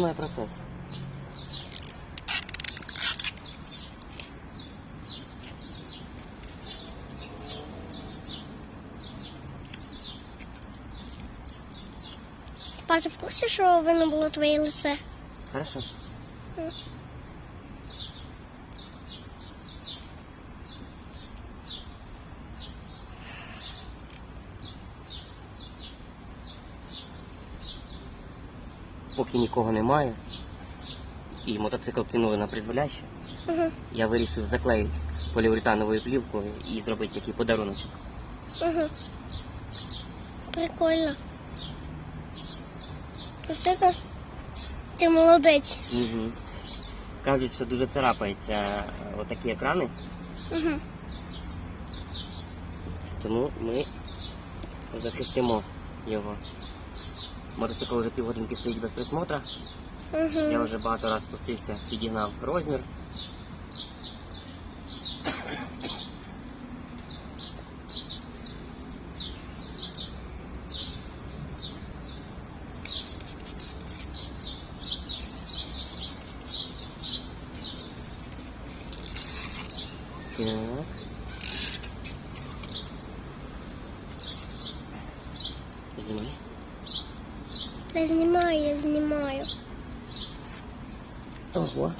Починай процес. Па, ти в курсі, що винно було твоє лице? Хорошо. Поки нікого немає, і мотоцикл кинули на призволяще, Угу. я вирішив заклеїти поліуретановою плівкою і зробити такий подаруночок. Угу. Прикольно. Оце то ти молодець. Угу. Кажуть, що дуже царапаються е, отакі екрани, Угу. тому ми захистимо його. Мотоцикл вже півгодинки стоїть без присмотра. Я Угу. вже багато раз спустився, підігнав розмір. Так. Знімай. Я знімаю, я знімаю. Ого.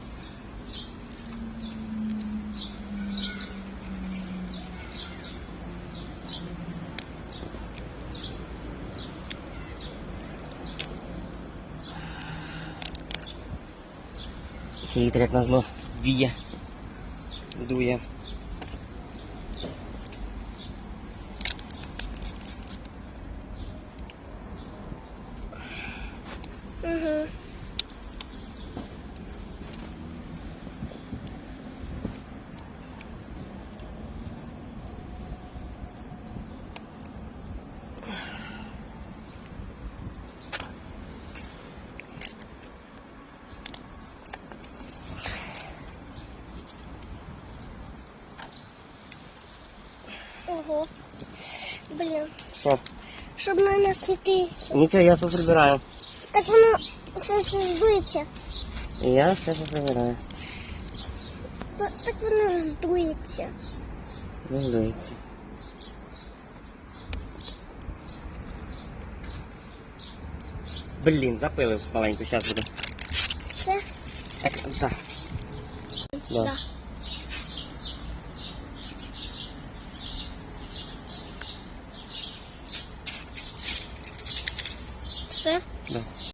Ще вітер, як назло, віє, дує. Угу. Ого. Блін. Що? Щоб не на сміти. Нічого, я поприбираю. Так воно все це здується. Я все поприбираю. Та- Так воно здується. Не здується. Блін, запилив маленьку, зараз буде. Все? Так, так. Да. Да. Все? Да.